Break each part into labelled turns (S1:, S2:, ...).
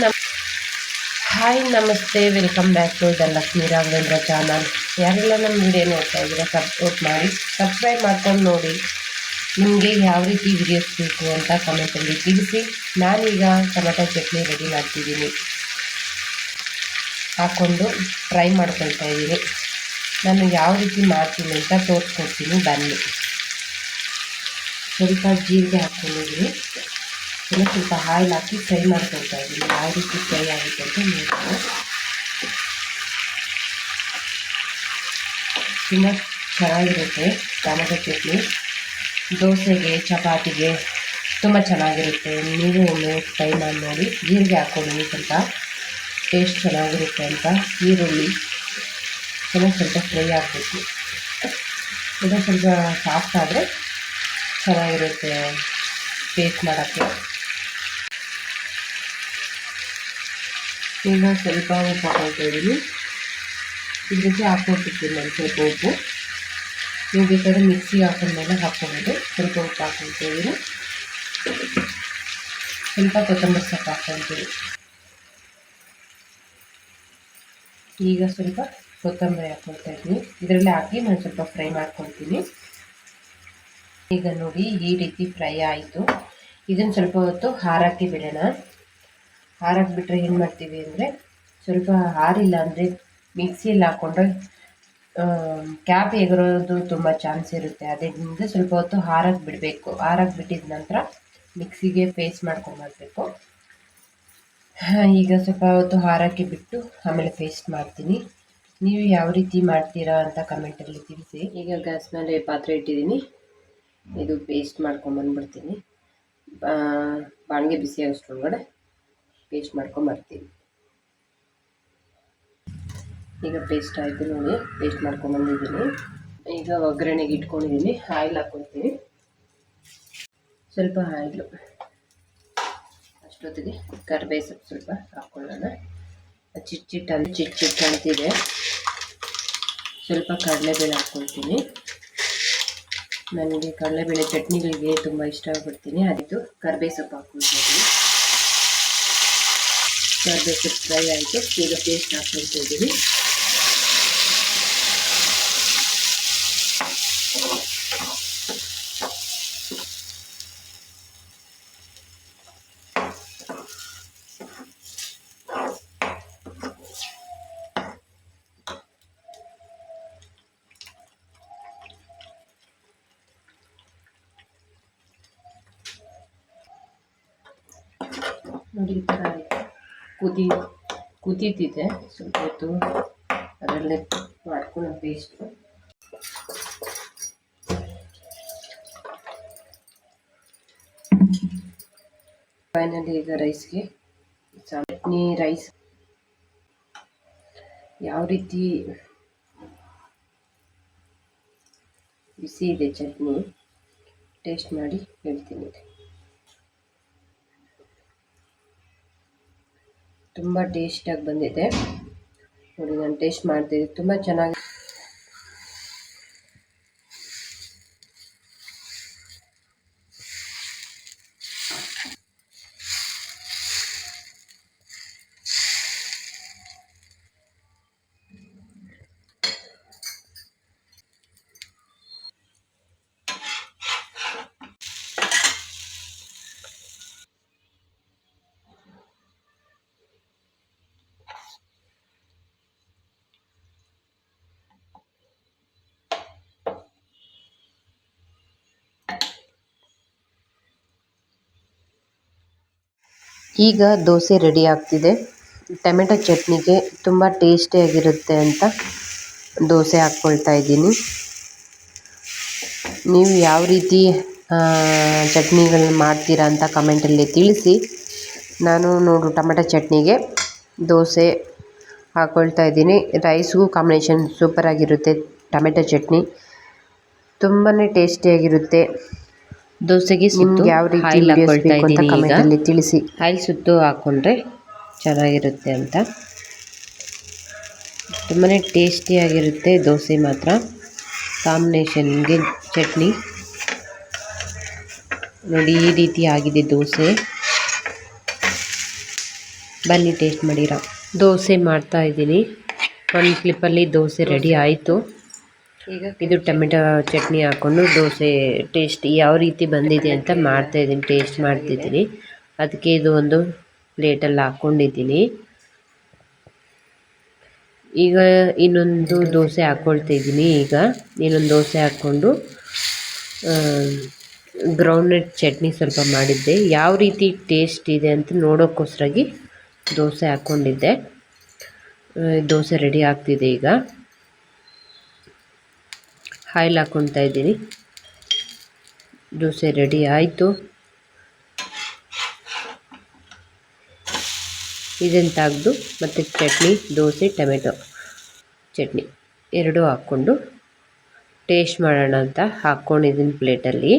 S1: Hi ನಮಸ್ತೆ welcome back to the Lakshmi Raghavendra channel ಯಾರೆಲ್ಲ ನಮ್ಮ ವಿಡಿಯೋ ನೋಡ್ತಾ ಇದ್ದೀರಾ ಸಪೋರ್ಟ್ ಮಾಡಿ ಸಬ್ಸ್ಕ್ರೈಬ್ ಮಾಡ್ಕೊಂಡು ನೋಡಿ. ನಿಮಗೆ ಯಾವ ರೀತಿ ವಿಡಿಯೋಸ್ ಬೇಕು ಅಂತ ಕಮೆಂಟಲ್ಲಿ ತಿಳಿಸಿ. ನಾನೀಗ ಟೊಮೆಟೊ ಚಟ್ನಿ ರೆಡಿ ಮಾಡ್ತಿದ್ದೀನಿ. ಹಾಕ್ಕೊಂಡು ಫ್ರೈ ಮಾಡ್ಕೊಳ್ತಾ ಇದ್ದೀನಿ. ನಾನು ಯಾವ ರೀತಿ ಮಾಡ್ತೀನಿ ಅಂತ ತೋರಿಸ್ಕೊಡ್ತೀನಿ. ಬನ್ನಿ. ಸ್ವಲ್ಪ ಜೀರಿಗೆ ಹಾಕ್ಕೊಂಡಿದ್ದೀನಿ. ಇನ್ನು ಸ್ವಲ್ಪ ಆಯಿಲ್ ಹಾಕಿ ಫ್ರೈ ಮಾಡ್ಕೊಳ್ತಾ ಇದ್ದೀನಿ. ಯಾವ ರೀತಿ ಫ್ರೈ ಆಗುತ್ತೆ ಅಂತ ನೋಡೋಣ ತುಂಬ ಚೆನ್ನಾಗಿರುತ್ತೆ ಟೊಮೆಟೊ ಚಟ್ನಿ. ದೋಸೆಗೆ, ಚಪಾತಿಗೆ ತುಂಬ ಚೆನ್ನಾಗಿರುತ್ತೆ. ನೀವು ಒಮ್ಮೆ ಫ್ರೈ ಮಾಡಿ ನೋಡಿ. ಜೀರಿಗೆ ಹಾಕ್ಕೊಂಡಿದ್ದೀನಿ ಸ್ವಲ್ಪ ಟೇಸ್ಟ್ ಚೆನ್ನಾಗಿರುತ್ತೆ ಅಂತ. ಈರುಳ್ಳಿ ಚೆನ್ನಾಗಿ ಸ್ವಲ್ಪ ಫ್ರೈ ಆಗಬೇಕು. ಇದು ಸ್ವಲ್ಪ ಸಾಫ್ಟ್ ಆದರೆ ಚೆನ್ನಾಗಿರುತ್ತೆ ಟೇಸ್ಟ್ ಮಾಡೋಕ್ಕೆ. ಈಗ ಸ್ವಲ್ಪ ಉಪ್ಪು ಹಾಕೊಳ್ತಾ ಇದ್ದೀನಿ ಇದಕ್ಕೆ ಹಾಕ್ಕೊಟ್ಟಿರ್ತೀನಿ ನಾನು ಸ್ವಲ್ಪ ಉಪ್ಪು. ನೀವು ಬೇಕಾದ್ರೆ ಮಿಕ್ಸಿಗೆ ಹಾಕೊಂಡ್ಮೇಲೆ ಹಾಕ್ಕೊಬೋದು ಸ್ವಲ್ಪ ಉಪ್ಪು ಹಾಕೊಂತ ಇದ್ದೀನಿ. ಸ್ವಲ್ಪ ಕೊತ್ತಂಬರಿ ಸೊಪ್ಪು ಹಾಕ್ಕೊಳ್ತೀವಿ ಈಗ ಸ್ವಲ್ಪ ಕೊತ್ತಂಬರಿ ಹಾಕ್ಕೊಳ್ತಾ ಇದ್ದೀನಿ. ಇದರಲ್ಲಿ ಹಾಕಿ ನಾನು ಸ್ವಲ್ಪ ಫ್ರೈ ಮಾಡ್ಕೊಳ್ತೀನಿ. ಈಗ ನೋಡಿ ಈ ರೀತಿ ಫ್ರೈ ಆಯಿತು. ಇದನ್ನು ಸ್ವಲ್ಪ ಹೊತ್ತು ಹಾರಾಕಿ ಬಿಡೋಣ. ಹಾರಕ್ಕೆ ಬಿಟ್ಟರೆ ಏನು ಮಾಡ್ತೀವಿ ಅಂದರೆ ಸ್ವಲ್ಪ ಹಾರಿಲ್ಲ ಅಂದರೆ ಮಿಕ್ಸಿಯಲ್ಲಿ ಹಾಕ್ಕೊಂಡ್ರೆ ಕ್ಯಾಪ್ ಎಗರೋದು ತುಂಬ ಚಾನ್ಸ್ ಇರುತ್ತೆ. ಅದರಿಂದ ಸ್ವಲ್ಪ ಹೊತ್ತು ಹಾರಕ್ಕೆ ಬಿಡಬೇಕು ಹಾರಕ್ಕೆ ಬಿಟ್ಟಿದ ನಂತರ ಮಿಕ್ಸಿಗೆ ಪೇಸ್ಟ್ ಮಾಡಬೇಕು ಈಗ ಸ್ವಲ್ಪ ಹೊತ್ತು ಹಾರಕ್ಕೆ ಬಿಟ್ಟು ಆಮೇಲೆ ಪೇಸ್ಟ್ ಮಾಡ್ತೀನಿ. ನೀವು ಯಾವ ರೀತಿ ಮಾಡ್ತೀರಾ ಅಂತ ಕಮೆಂಟಲ್ಲಿ ತಿಳಿಸಿ. ಈಗ ಗ್ಯಾಸ್ ಮೇಲೆ ಪಾತ್ರೆ ಇಟ್ಟಿದ್ದೀನಿ. ಇದು ಪೇಸ್ಟ್ ಮಾಡ್ಕೊಂಬಂದ್ಬಿಡ್ತೀನಿ. ಬಾಣಿಗೆ ಬಿಸಿ ಆಗೋಷ್ಟ್ರೊಳಗಡೆ. ಪೇಸ್ಟ್ ಮಾಡ್ಕೊಂಬರ್ತೀನಿ ಈಗ ಪೇಸ್ಟ್ ಆಯಿತು ನೋಡಿ ಪೇಸ್ಟ್ ಮಾಡ್ಕೊಂಬಂದಿದ್ದೀನಿ ಈಗ ಒಗ್ಗರಣೆಗೆ ಇಟ್ಕೊಂಡಿದ್ದೀನಿ ಆಯಿಲ್ ಹಾಕ್ಕೊಳ್ತೀನಿ ಸ್ವಲ್ಪ ಆಯಿಲು ಅಷ್ಟೊತ್ತಿಗೆ ಕರಿಬೇವು ಸೊಪ್ಪು ಸ್ವಲ್ಪ ಹಾಕ್ಕೊಳ್ಳೋಣ ಚಿಟ್ ಚಿಟ್ ಅಂತ, ಚಿಟ್ ಚಿಟ್ ಅಂತಿದೆ. ಸ್ವಲ್ಪ ಕಡಲೆಬೇಳೆ ಹಾಕ್ಕೊಳ್ತೀನಿ ನನಗೆ ಕಡಲೆಬೇಳೆ ಚಟ್ನಿಗಳಿಗೆ ತುಂಬ ಇಷ್ಟ ಆಗ್ಬಿಡ್ತೀನಿ ಅದಿದ್ದು ಕರಿಬೇವು ಸೊಪ್ಪು ಹಾಕ್ಕೊಳ್ತೀನಿ ಕರಿಬೇವು ಸೊಪ್ಪು ಫ್ರೈ ಆಯಿತು ಈಗ ಪೇಸ್ಟ್ ಹಾಕ್ಕೊಳ್ತಾ ಇದ್ದೀನಿ ನೋಡಿ ಈ ಥರ ಕುದಿ, ಕುದೀತಿದೆ. ಸ್ವಲ್ಪ ಹೊತ್ತು ಅದರಲ್ಲೇ ಮಾಡ್ಕೊಳ್ಳೋ ಪೇಸ್ಟು ಫೈನಲಿ ಈಗ ರೈಸ್ಗೆ ಚಟ್ನಿ ರೈಸ್ ಯಾವ ರೀತಿ ಬಿಸಿ ಇದೆ ಚಟ್ನಿ ಟೇಸ್ಟ್ ಮಾಡಿ ಹೇಳ್ತೀನಿ. ತುಂಬ ಟೇಸ್ಟಾಗಿ ಬಂದಿದೆ. ನೋಡಿ ನಾನು ಟೇಸ್ಟ್ ಮಾಡ್ತಿದ್ದೆ. ತುಂಬ ಚೆನ್ನಾಗಿ ಈಗ ದೋಸೆ ರೆಡಿ ಆಗ್ತಿದೆ. ಟೊಮೆಟೊ ಚಟ್ನಿಗೆ ತುಂಬ ಟೇಸ್ಟಿಯಾಗಿರುತ್ತೆ ಅಂತ ದೋಸೆ ಹಾಕ್ಕೊಳ್ತಾ ಇದ್ದೀನಿ. ನೀವು ಯಾವ ರೀತಿ ಚಟ್ನಿಗಳನ್ನ ಮಾಡ್ತೀರಾ ಅಂತ ಕಮೆಂಟಲ್ಲಿ ತಿಳಿಸಿ. ನಾನು ನೋಡು ಟೊಮೆಟೊ ಚಟ್ನಿಗೆ ದೋಸೆ ಹಾಕ್ಕೊಳ್ತಾ ಇದ್ದೀನಿ. ರೈಸ್ಗೂ ಕಾಂಬಿನೇಷನ್ ಸೂಪರಾಗಿರುತ್ತೆ ಟೊಮೆಟೊ ಚಟ್ನಿ. ತುಂಬಾ ಟೇಸ್ಟಿಯಾಗಿರುತ್ತೆ. ದೋಸೆಗೆ ಸುತ್ತು ಯಾವ ರೀತಿ ಹಾಕೊಳ್ತಾ ಇದ್ದೀನಿ ಈಗ. ತಿಳಿಸಿ. ಆಯಿಲ್ ಸುತ್ತು ಹಾಕೊಂಡ್ರೆ ಚೆನ್ನಾಗಿರುತ್ತೆ ಅಂತ. ತುಂಬಾ ಟೇಸ್ಟಿಯಾಗಿರುತ್ತೆ ದೋಸೆ ಮಾತ್ರ. ಕಾಂಬಿನೇಷನ್ಗೆ ಚಟ್ನಿ. ನೋಡಿ ಈ ರೀತಿ ಆಗಿದೆ ದೋಸೆ. ಬನ್ನಿ ಟೇಸ್ಟ್ ಮಾಡಿರ. ದೋಸೆ ಮಾಡ್ತಾ ಇದ್ದೀನಿ. ಒಂದು ಕ್ಲಿಪ್ಪಲ್ಲಿ ದೋಸೆ ರೆಡಿ ಆಯಿತು. ಈಗ ಇದು ಟೊಮೆಟೊ ಚಟ್ನಿ ಹಾಕ್ಕೊಂಡು ದೋಸೆ ಟೇಸ್ಟ್ ಯಾವ ರೀತಿ ಬಂದಿದೆ ಅಂತ ಮಾಡ್ತಾ ಇದ್ದೀನಿ ಟೇಸ್ಟ್ ಮಾಡ್ತಿದ್ದೀನಿ. ಅದಕ್ಕೆ ಇದು ಒಂದು ಪ್ಲೇಟಲ್ಲಿ ಹಾಕ್ಕೊಂಡಿದ್ದೀನಿ ಈಗ ಇನ್ನೊಂದು ದೋಸೆ ಹಾಕ್ಕೊಳ್ತಿದ್ದೀನಿ ಈಗ. ಇನ್ನೊಂದು ದೋಸೆ ಹಾಕ್ಕೊಂಡು ಗ್ರೌಂಡ್ನಟ್ ಚಟ್ನಿ ಸ್ವಲ್ಪ ಮಾಡಿದ್ದೆ. ಯಾವ ರೀತಿ ಟೇಸ್ಟ್ ಇದೆ ಅಂತ ನೋಡೋಕ್ಕೋಸ್ಕರಾಗಿ ದೋಸೆ ಹಾಕ್ಕೊಂಡಿದ್ದೆ ದೋಸೆ ರೆಡಿ ಆಗ್ತಿದೆ ಈಗ. ಆಯಿಲ್ ಹಾಕ್ಕೊಳ್ತಾ ಇದ್ದೀನಿ. ದೋಸೆ ರೆಡಿ ಆಯಿತು. ಇದನ್ನು ತೆಗೆದು ಮತ್ತು ಚಟ್ನಿ, ದೋಸೆ, ಟೊಮೆಟೊ. ಚಟ್ನಿ ಎರಡೂ ಹಾಕ್ಕೊಂಡು ಟೇಸ್ಟ್ ಮಾಡೋಣ ಅಂತ ಹಾಕ್ಕೊಂಡಿದ್ದೀನಿ ಪ್ಲೇಟಲ್ಲಿ.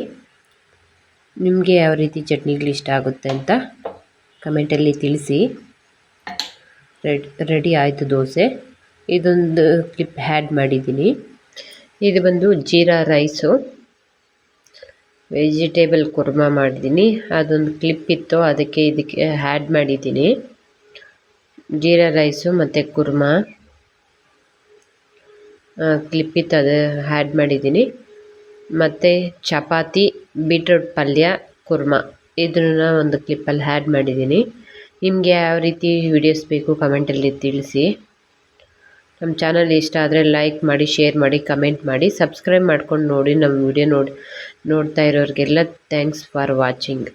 S1: ನಿಮಗೆ ಯಾವ ರೀತಿ ಚಟ್ನಿಗಳು ಇಷ್ಟ ಆಗುತ್ತೆ ಅಂತ ಕಮೆಂಟಲ್ಲಿ ತಿಳಿಸಿ. ರೆಡ್, ರೆಡಿ ಆಯಿತು ದೋಸೆ. ಇದೊಂದು ಕ್ಲಿಪ್ ಹ್ಯಾಡ್ ಮಾಡಿದ್ದೀನಿ. ಇದು ಬಂದು ಜೀರಾ ರೈಸು. ವೆಜಿಟೇಬಲ್ ಕುರ್ಮಾ ಮಾಡಿದ್ದೀನಿ. ಅದೊಂದು ಕ್ಲಿಪ್ ಇತ್ತು, ಅದಕ್ಕೆ ಇದಕ್ಕೆ ಹ್ಯಾಡ್ ಮಾಡಿದ್ದೀನಿ. ಜೀರಾ ರೈಸು ಮತ್ತು ಕುರ್ಮಾ. ಕ್ಲಿಪ್ ಇತ್ತು, ಅದು ಹ್ಯಾಡ್ ಮಾಡಿದ್ದೀನಿ. ಮತ್ತು ಚಪಾತಿ, ಬೀಟ್ರೂಟ್ ಪಲ್ಯ, ಕುರ್ಮಾ. ಇದನ್ನ ಒಂದು ಕ್ಲಿಪ್ಪಲ್ಲಿ ಹ್ಯಾಡ್ ಮಾಡಿದ್ದೀನಿ. ನಿಮಗೆ ಯಾವ ರೀತಿ ವಿಡಿಯೋಸ್ ಬೇಕು ಕಮೆಂಟಲ್ಲಿ ತಿಳಿಸಿ. ನಮ್ಮ ಚಾನಲ್ ಇಷ್ಟ ಆದರೆ ಲೈಕ್ ಮಾಡಿ ಶೇರ್ ಮಾಡಿ ಕಮೆಂಟ್ ಮಾಡಿ ಸಬ್ಸ್ಕ್ರೈಬ್ ಮಾಡ್ಕೊಂಡು ನೋಡಿ ನಮ್ಮ ವಿಡಿಯೋ ನೋಡಿ, ನೋಡ್ತಾ ಇರೋರಿಗೆಲ್ಲ ಥ್ಯಾಂಕ್ಸ್ ಫಾರ್ ವಾಚಿಂಗ್